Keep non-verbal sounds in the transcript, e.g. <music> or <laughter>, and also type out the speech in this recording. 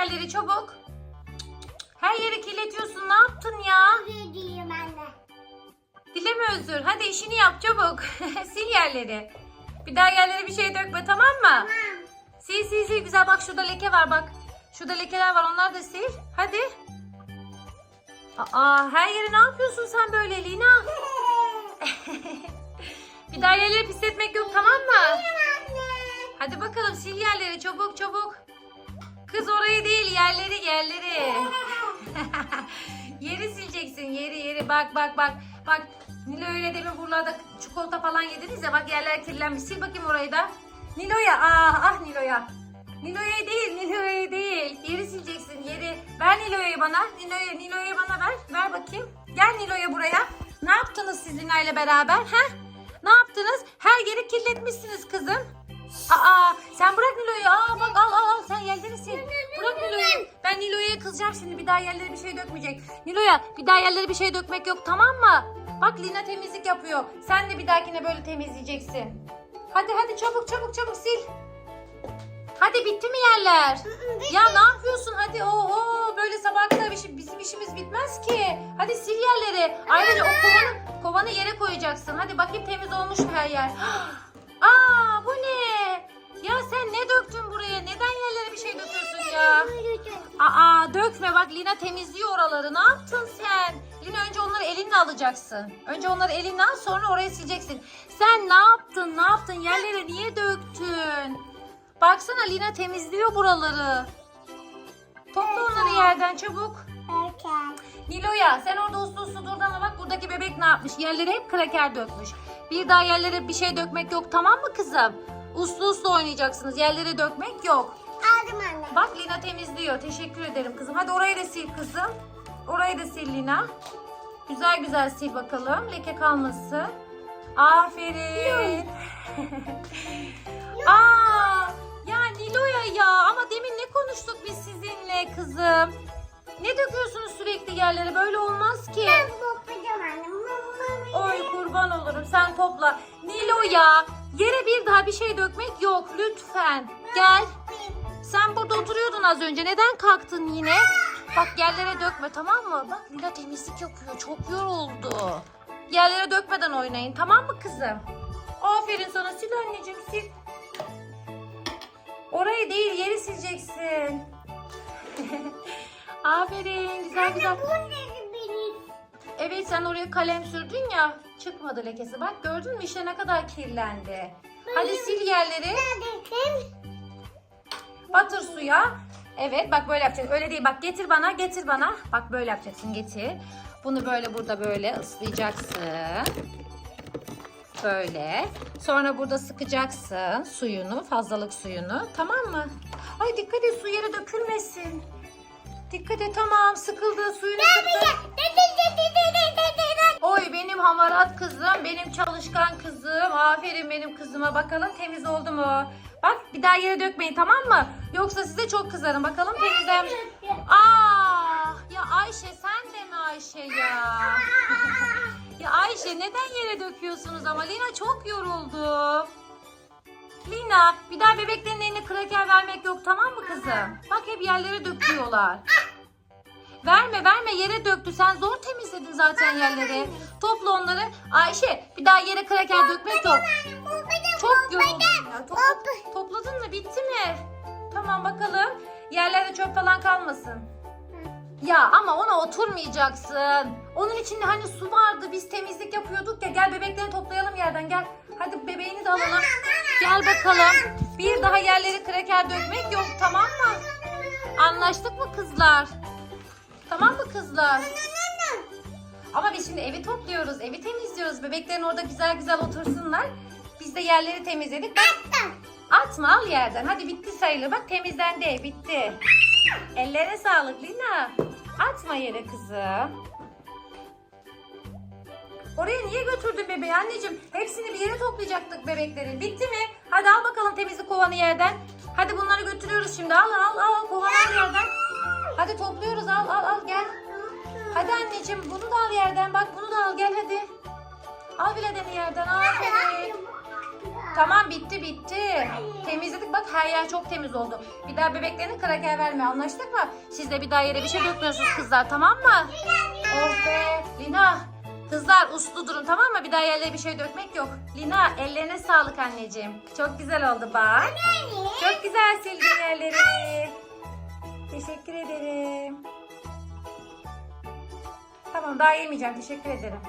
yerleri çabuk. Her yeri kirletiyorsun. Ne yaptın ya? Dilerim anne. Dileme özür. Hadi işini yap çabuk. <laughs> sil yerleri. Bir daha yerlere bir şey dökme tamam mı? Tamam. Sil sil sil güzel bak şurada leke var bak. Şurada lekeler var onları da sil. Hadi. Aa her yeri ne yapıyorsun sen böyle Lina? <laughs> Bir daha yerleri pisletmek yok tamam mı? Anne. Hadi bakalım sil yerleri çabuk çabuk. Kız orayı değil yerleri yerleri. <laughs> yeri sileceksin yeri yeri bak bak bak. Bak Nilo öyle demin buralarda çikolata falan yediniz ya bak yerler kirlenmiş. Sil bakayım orayı da. Nilo'ya ah ah Nilo'ya. Nilo'ya değil Nilo'ya değil. Yeri sileceksin yeri. Ver Nilo'yu bana. Nilo'yu Nilo'yu bana ver. Ver bakayım. Gel Nilo'ya buraya. Ne yaptınız siz Lina ile beraber? Ha? Ne yaptınız? Her yeri kirletmişsiniz kızım. Aa sen bırak Nilo'yu. Aa bak al al al Kızacağım şimdi bir daha yerlere bir şey dökmeyecek. Nilo'ya bir daha yerlere bir şey dökmek yok tamam mı? Bak Lina temizlik yapıyor. Sen de bir dahakine böyle temizleyeceksin. Hadi hadi çabuk çabuk çabuk sil. Hadi bitti mi yerler? Ya ne yapıyorsun? Hadi oho böyle sabah kadar bir şey- bizim işimiz bitmez ki. Hadi sil yerleri. Ayrıca o kovanı, kovanı yere koyacaksın. Hadi bakayım temiz olmuş mu her yer? <gasps> Aa bu ne? Ya sen ne döktün buraya? Neden yerlere bir şey ya? Dökme bak Lina temizliyor oraları. Ne yaptın sen? Lina önce onları elinle alacaksın. Önce onları elinle al sonra oraya sileceksin. Sen ne yaptın? Ne yaptın? Yerlere niye döktün? Baksana Lina temizliyor buraları. Topla onları yerden çabuk. Okay. Nilo'ya sen orada uslu uslu durdun ama bak buradaki bebek ne yapmış? Yerlere hep kraker dökmüş. Bir daha yerlere bir şey dökmek yok tamam mı kızım? Uslu uslu oynayacaksınız. Yerlere dökmek yok. Aldım anne. Bak Lina temizliyor. Teşekkür ederim kızım. Hadi orayı da sil kızım. Orayı da sil Lina. Güzel güzel sil bakalım. Leke kalmasın. Aferin. <laughs> Aa, ya Nilo'ya ya ama demin ne konuştuk biz sizinle kızım? Ne döküyorsunuz sürekli yerlere? Böyle olmaz ki. Ben bakacağım anne. Mama. Oy kurban olurum sen topla. Nilo'ya yere bir daha bir şey dökmek yok lütfen. Gel. Sen burada oturuyordun az önce. Neden kalktın yine? Bak yerlere dökme tamam mı? Bak Lina temizlik yapıyor. Çok yoruldu. Yerlere dökmeden oynayın tamam mı kızım? Aferin sana sil anneciğim sil. Orayı değil yeri sileceksin. <laughs> Aferin güzel güzel. Evet sen oraya kalem sürdün ya. Çıkmadı lekesi. Bak gördün mü işte ne kadar kirlendi. Hadi sil yerleri. Neredesin? Batır suya. Evet bak böyle yapacaksın. Öyle değil bak getir bana getir bana. Bak böyle yapacaksın getir. Bunu böyle burada böyle ıslayacaksın. Böyle. Sonra burada sıkacaksın suyunu, fazlalık suyunu. Tamam mı? Ay dikkat et su yere dökülmesin. Dikkat et tamam sıkıldı suyunu sıktı. Oy benim hamarat kızım, benim çalışkan kızım. Aferin benim kızıma. Bakalım temiz oldu mu? Bak bir daha yere dökmeyin tamam mı? Yoksa size çok kızarım. Bakalım temizlenmiş. Aa, ya Ayşe sen de mi Ayşe ya? <laughs> ya Ayşe neden yere döküyorsunuz ama Lina çok yoruldu. Lina bir daha bebeklerin eline kraker vermek yok tamam mı kızım? Bak hep yerlere döküyorlar. Verme verme yere döktü. Sen zor temizledin zaten yerleri. Topla onları. Ayşe bir daha yere kraker dökmek yok. Çok yoruldum ya. Topla- topladın mı? Bitti mi? Tamam bakalım. Yerlerde çöp falan kalmasın. Ya ama ona oturmayacaksın. Onun içinde hani su vardı. Biz temizlik yapıyorduk ya. Gel bebekleri toplayalım yerden gel. Hadi bebeğini de alalım. Gel bakalım. Bir daha yerleri kraker dökmek yok tamam mı? Anlaştık mı kızlar? Tamam mı kızlar? Ama biz şimdi evi topluyoruz, evi temizliyoruz. Bebeklerin orada güzel güzel otursunlar. Biz de yerleri temizledik. Bak, atma al yerden. Hadi bitti sayılır. Bak temizlendi bitti. Ellere sağlık Lina. Atma yere kızım. Oraya niye götürdün bebeği anneciğim? Hepsini bir yere toplayacaktık bebeklerin. Bitti mi? Hadi al bakalım temizlik kovanı yerden. Hadi bunları götürüyoruz şimdi. Al al al kovanı al yerden. Hadi topluyoruz al al al gel. Hadi anneciğim bunu da al yerden bak bunu da al gel hadi. Al bile de yerden aferin. Tamam bitti bitti. Temizledik bak her yer çok temiz oldu. Bir daha bebeklerine kraker verme anlaştık mı? Siz de bir daha yere bir şey dökmüyorsunuz kızlar tamam mı? Oh be. Lina kızlar uslu durun tamam mı? Bir daha yerlere bir şey dökmek yok. Lina ellerine sağlık anneciğim. Çok güzel oldu bak. Çok güzel sildin yerleri. Teşekkür ederim. Tamam daha yemeyeceğim. Teşekkür ederim.